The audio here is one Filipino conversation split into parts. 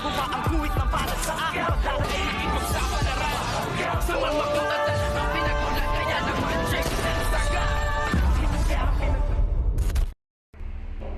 Ang guhit na para sa akin Pagdadaig ipagsapalaran Sa mga katatan Ang pinagulat kaya naman Check na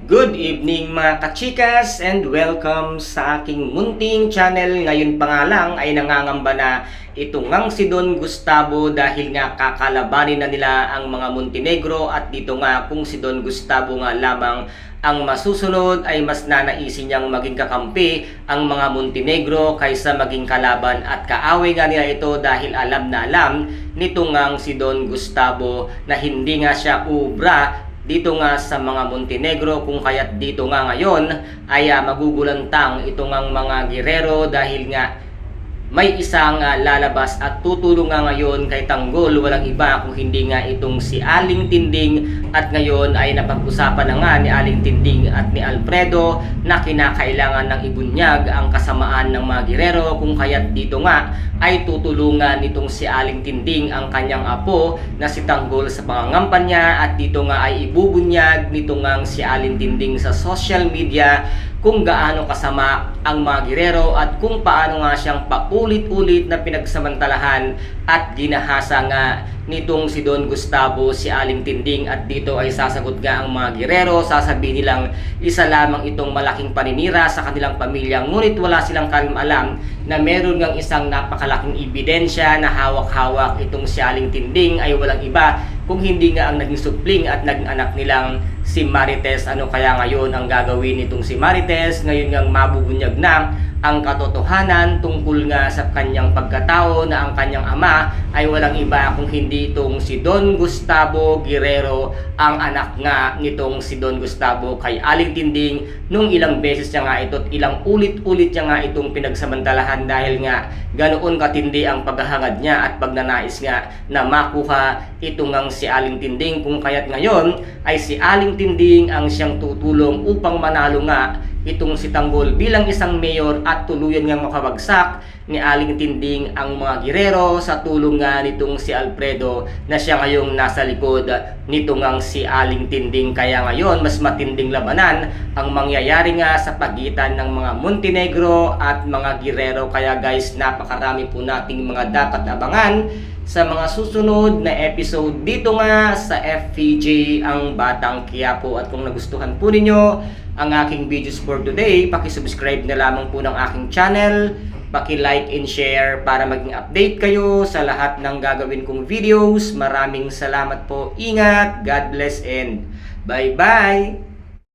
Good evening mga kachikas and welcome sa aking munting channel. Ngayon pa nga lang ay nangangamba na ito ngang si Don Gustavo dahil nga kakalabanin na nila ang mga Montenegro at dito nga kung si Don Gustavo nga lamang ang masusunod ay mas nanaisin niyang maging kakampi ang mga Montenegro kaysa maging kalaban at kaaway nga nila ito dahil alam na alam nito ngang si Don Gustavo na hindi nga siya ubra dito nga sa mga Montenegro kung kaya't dito nga ngayon ay uh, magugulantang itong ang mga girero dahil nga may isang ah, lalabas at tutulong nga ngayon kay Tanggol. Walang iba kung hindi nga itong si Aling Tinding. At ngayon ay napag-usapan na nga ni Aling Tinding at ni Alfredo na kinakailangan ng ibunyag ang kasamaan ng mga girero. Kung kaya't dito nga ay tutulungan nitong si Aling Tinding ang kanyang apo na si Tanggol sa pangangampa niya at dito nga ay ibubunyag nito nga si Aling Tinding sa social media kung gaano kasama ang mga girero at kung paano nga siyang paulit-ulit na pinagsamantalahan at ginahasa nga nitong si Don Gustavo, si Aling Tinding. At dito ay sasagot nga ang mga girero, sasabihin nilang isa lamang itong malaking paninira sa kanilang pamilya ngunit wala silang kalim alam na meron ngang isang napakalaking ebidensya na hawak-hawak itong si Aling Tinding. Ay walang iba kung hindi nga ang naging supling at naging anak nilang si Marites. Ano kaya ngayon ang gagawin nitong si Marites? Ngayon nga mabubunyag na ang katotohanan tungkol nga sa kanyang pagkatao na ang kanyang ama ay walang iba kung hindi itong si Don Gustavo Guerrero ang anak nga nitong si Don Gustavo kay Aling Tinding nung ilang beses niya nga ito at ilang ulit-ulit niya nga itong pinagsamantalahan dahil nga ganoon katindi ang paghahangad niya at pagnanais nga na makuha ito ngang si Aling Tinding kung kaya't ngayon ay si Aling Tinding ang siyang tutulong upang manalo nga itong si Tanggol bilang isang mayor at tuluyan ngang makabagsak ni Aling Tinding ang mga girero sa tulong nga nitong si Alfredo na siya ngayong nasa likod nito ngang si Aling Tinding. Kaya ngayon mas matinding labanan ang mangyayari nga sa pagitan ng mga Montenegro at mga girero. Kaya guys napakarami po nating mga dapat abangan sa mga susunod na episode dito nga sa FPJ ang Batang Quiapo. At kung nagustuhan po ninyo ang aking videos for today, paki-subscribe na lamang po ng aking channel, paki-like and share para maging update kayo sa lahat ng gagawin kong videos. Maraming salamat po. Ingat, God bless and bye-bye!